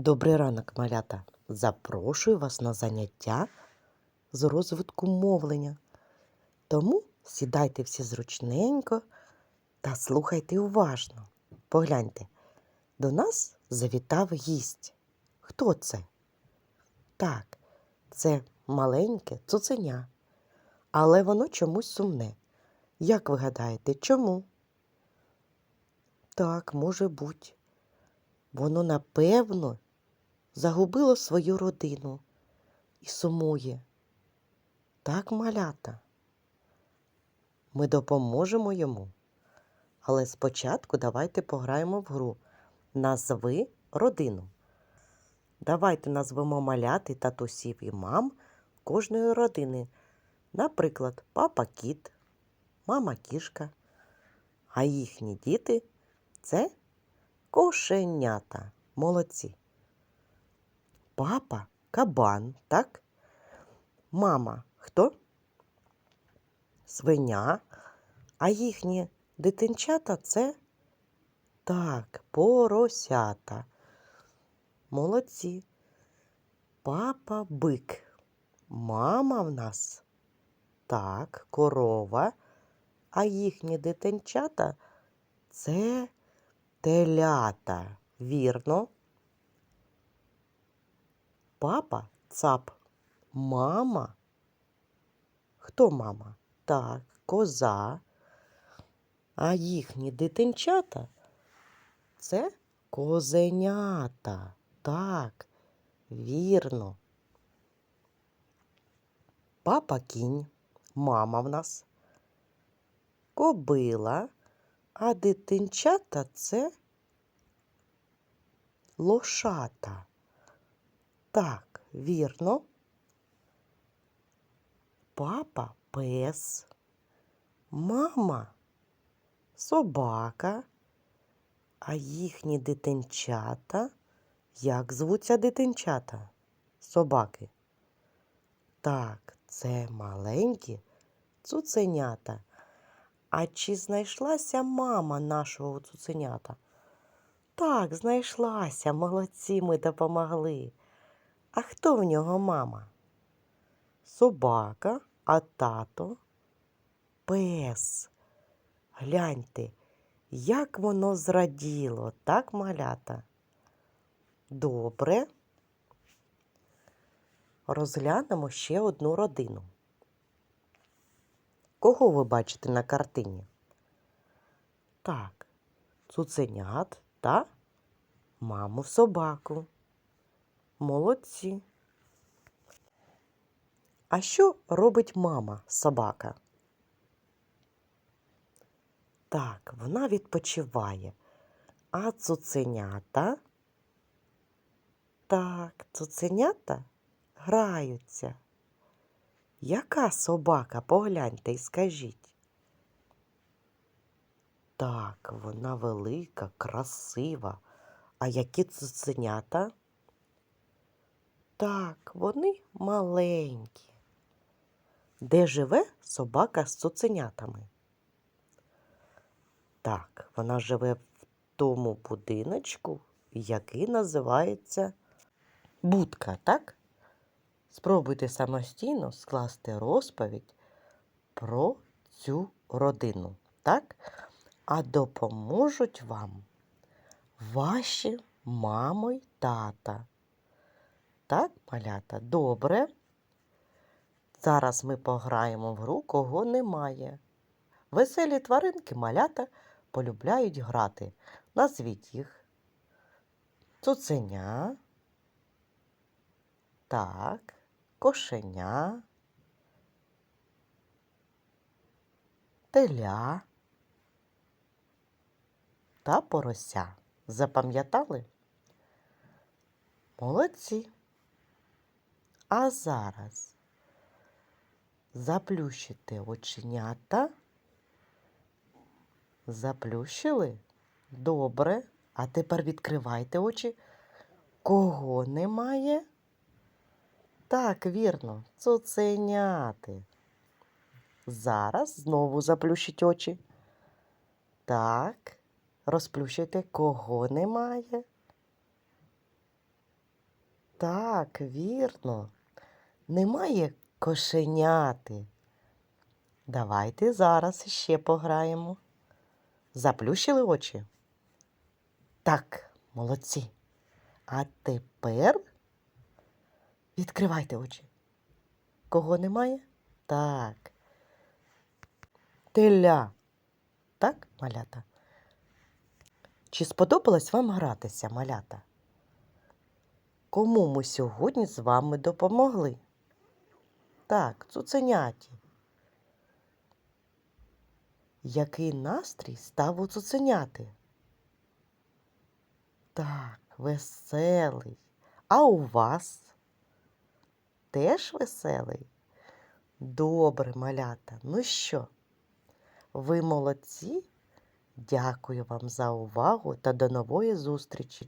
Добрий ранок, малята! Запрошую вас на заняття з розвитку мовлення. Тому сідайте всі зручненько та слухайте уважно. Погляньте, до нас завітав гість. Хто це? Так, це маленьке цуценя, але воно чомусь сумне. Як ви гадаєте, чому? Так, може бути. Воно, напевно, загубило свою родину і сумує. Так, малята. Ми допоможемо йому. Але спочатку давайте пограємо в гру. Назви родину. Давайте назвемо маляти татусів і мам кожної родини. Наприклад, папа кіт, мама кішка. А їхні діти це кошенята. Молодці. Папа кабан, так? Мама хто? Свиня. А їхні дитинчата це так, поросята. Молодці. Папа бик. Мама в нас так, корова. А їхні дитинчата це телята. Вірно. Папа цап. Мама. Хто мама? Так, коза. А їхні дитинчата це козенята. Так, вірно. Папа кінь, мама в нас. Кобила, а дитинчата це лошата. Так, вірно. Папа пес, мама собака, а їхні дитинчата. Як звуться дитинчата? Собаки. Так, це маленькі цуценята. А чи знайшлася мама нашого цуценята? Так, знайшлася. Молодці, ми допомогли. А хто в нього мама? Собака, а тато пес. Гляньте, як воно зраділо, так, малята? Добре. Розглянемо ще одну родину. Кого ви бачите на картині? Так, цуценят та маму собаку. Молодці. А що робить мама собака? Так, вона відпочиває. А цуценята? Так, цуценята граються. Яка собака? Погляньте і скажіть. Так, вона велика, красива. А які цуценята? Так, вони маленькі. Де живе собака з цуценятами? Так, вона живе в тому будиночку, який називається будка, так? Спробуйте самостійно скласти розповідь про цю родину, так? А допоможуть вам ваші мамо й тата. Так, малята, добре. Зараз ми пограємо в гру, кого немає. Веселі тваринки малята полюбляють грати. Назвіть їх. Цуценя. Так, кошеня. Теля та порося. Запам'ятали? Молодці. А зараз заплющите оченята. Заплющили? Добре. А тепер відкривайте очі. Кого немає? Так, вірно, цуценяти. Зараз знову заплющіть очі. Так, розплющуйте, кого немає. Так, вірно. Немає кошеняти. Давайте зараз ще пограємо. Заплющили очі? Так, молодці. А тепер відкривайте очі. Кого немає? Так. Теля. Так, малята? Чи сподобалось вам гратися, малята? Кому ми сьогодні з вами допомогли? Так, цуценяті. Який настрій став у цуценяти? Так, веселий. А у вас? Теж веселий? Добре, малята. Ну що? Ви молодці? Дякую вам за увагу та до нової зустрічі!